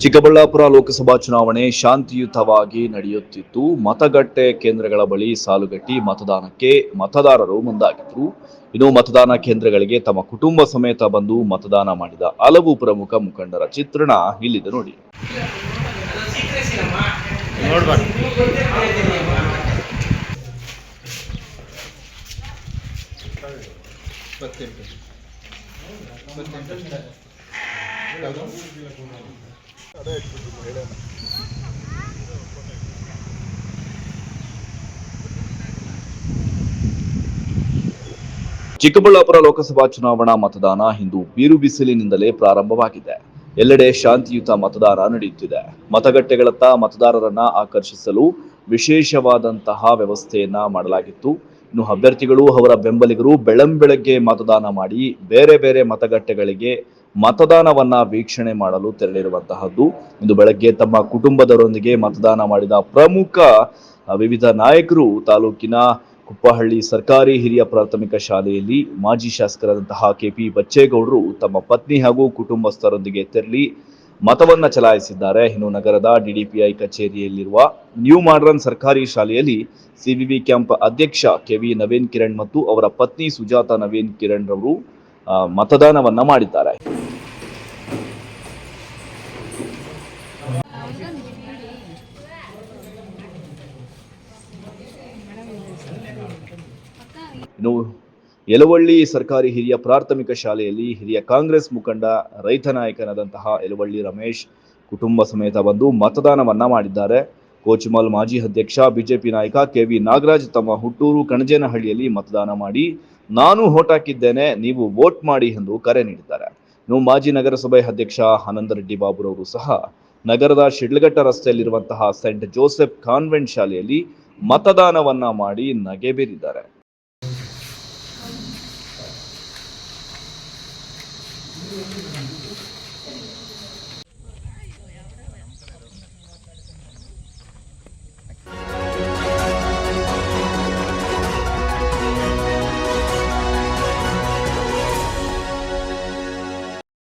ಚಿಕ್ಕಬಳ್ಳಾಪುರ ಲೋಕಸಭಾ ಚುನಾವಣೆ ಶಾಂತಿಯುತವಾಗಿ ನಡೆಯುತ್ತಿದ್ದು ಮತಗಟ್ಟೆ ಕೇಂದ್ರಗಳ ಬಳಿ ಸಾಲುಗಟ್ಟಿ ಮತದಾನಕ್ಕೆ ಮತದಾರರು ಮುಂದಾಗಿದ್ರು ಇನ್ನು ಮತದಾನ ಕೇಂದ್ರಗಳಿಗೆ ತಮ್ಮ ಕುಟುಂಬ ಸಮೇತ ಬಂದು ಮತದಾನ ಮಾಡಿದ ಹಲವು ಪ್ರಮುಖ ಮುಖಂಡರ ಚಿತ್ರಣ ಇಲ್ಲಿದೆ ನೋಡಿ. ಚಿಕ್ಕಬಳ್ಳಾಪುರ ಲೋಕಸಭಾ ಚುನಾವಣಾ ಮತದಾನ ಇಂದು ಬೀರು ಬಿಸಿಲಿನಿಂದಲೇ ಪ್ರಾರಂಭವಾಗಿದೆ. ಎಲ್ಲೆಡೆ ಶಾಂತಿಯುತ ಮತದಾನ ನಡೆಯುತ್ತಿದೆ. ಮತಗಟ್ಟೆಗಳತ್ತ ಮತದಾರರನ್ನ ಆಕರ್ಷಿಸಲು ವಿಶೇಷವಾದಂತಹ ವ್ಯವಸ್ಥೆಯನ್ನ ಮಾಡಲಾಗಿತ್ತು. ಇನ್ನು ಅಭ್ಯರ್ಥಿಗಳು ಅವರ ಬೆಂಬಲಿಗರು ಬೆಳಂಬೆಳಗ್ಗೆ ಮತದಾನ ಮಾಡಿ ಬೇರೆ ಬೇರೆ ಮತಗಟ್ಟೆಗಳಿಗೆ ಮತದಾನವನ್ನ ವೀಕ್ಷಣೆ ಮಾಡಲು ತೆರಳಿರುವಂತಹದ್ದು. ಇಂದು ಬೆಳಗ್ಗೆ ತಮ್ಮ ಕುಟುಂಬದವರೊಂದಿಗೆ ಮತದಾನ ಮಾಡಿದ ಪ್ರಮುಖ ವಿವಿಧ ನಾಯಕರು ತಾಲೂಕಿನ ಕುಪ್ಪಹಳ್ಳಿ ಸರ್ಕಾರಿ ಹಿರಿಯ ಪ್ರಾಥಮಿಕ ಶಾಲೆಯಲ್ಲಿ ಮಾಜಿ ಶಾಸಕರಾದಂತಹ ಕೆಪಿ ಬಚ್ಚೇಗೌಡರು ತಮ್ಮ ಪತ್ನಿ ಹಾಗೂ ಕುಟುಂಬಸ್ಥರೊಂದಿಗೆ ತೆರಳಿ ಮತವನ್ನ ಚಲಾಯಿಸಿದ್ದಾರೆ. ಇನ್ನು ನಗರದ ಡಿಡಿಪಿಐ ಕಚೇರಿಯಲ್ಲಿರುವ ನ್ಯೂ ಮಾಡ್ರನ್ ಸರ್ಕಾರಿ ಶಾಲೆಯಲ್ಲಿ ಸಿವಿವಿ ಕ್ಯಾಂಪ್ ಅಧ್ಯಕ್ಷ ಕೆವಿ ನವೀನ್ ಕಿರಣ್ ಮತ್ತು ಅವರ ಪತ್ನಿ ಸುಜಾತ ನವೀನ್ ಕಿರಣ್ ರವರು ಮತದಾನವನ್ನ ಮಾಡಿದ್ದಾರೆ. ಇನ್ನು ಯಲವಳ್ಳಿ ಸರ್ಕಾರಿ ಹಿರಿಯ ಪ್ರಾಥಮಿಕ ಶಾಲೆಯಲ್ಲಿ ಹಿರಿಯ ಕಾಂಗ್ರೆಸ್ ಮುಖಂಡ, ರೈತ ನಾಯಕನಾದಂತಹ ಯಲವಳ್ಳಿ ರಮೇಶ್ ಕುಟುಂಬ ಸಮೇತ ಬಂದು ಮತದಾನವನ್ನ ಮಾಡಿದ್ದಾರೆ. ಕೋಚ್ಮಲ್ ಮಾಜಿ ಅಧ್ಯಕ್ಷ, ಬಿಜೆಪಿ ನಾಯಕ ಕೆ ವಿ ನಾಗರಾಜ್ ತಮ್ಮ ಹುಟ್ಟೂರು ಕಣಜೇನಹಳ್ಳಿಯಲ್ಲಿ ಮತದಾನ ಮಾಡಿ, ನಾನು ಹೋಟ್ ಹಾಕಿದ್ದೇನೆ, ನೀವು ವೋಟ್ ಮಾಡಿ ಎಂದು ಕರೆ ನೀಡಿದ್ದಾರೆ. ಇನ್ನು ಮಾಜಿ ನಗರಸಭೆ ಅಧ್ಯಕ್ಷ ಆನಂದ ರೆಡ್ಡಿ ಬಾಬುರವರು ಸಹ ನಗರದ ಶಿಡ್ಲಘಟ್ಟ ರಸ್ತೆಯಲ್ಲಿರುವಂತಹ ಸೆಂಟ್ ಜೋಸೆಫ್ ಕಾನ್ವೆಂಟ್ ಶಾಲೆಯಲ್ಲಿ ಮತದಾನವನ್ನ ಮಾಡಿ ನಗೆ ಬೀರಿದ್ದಾರೆ. Thank you.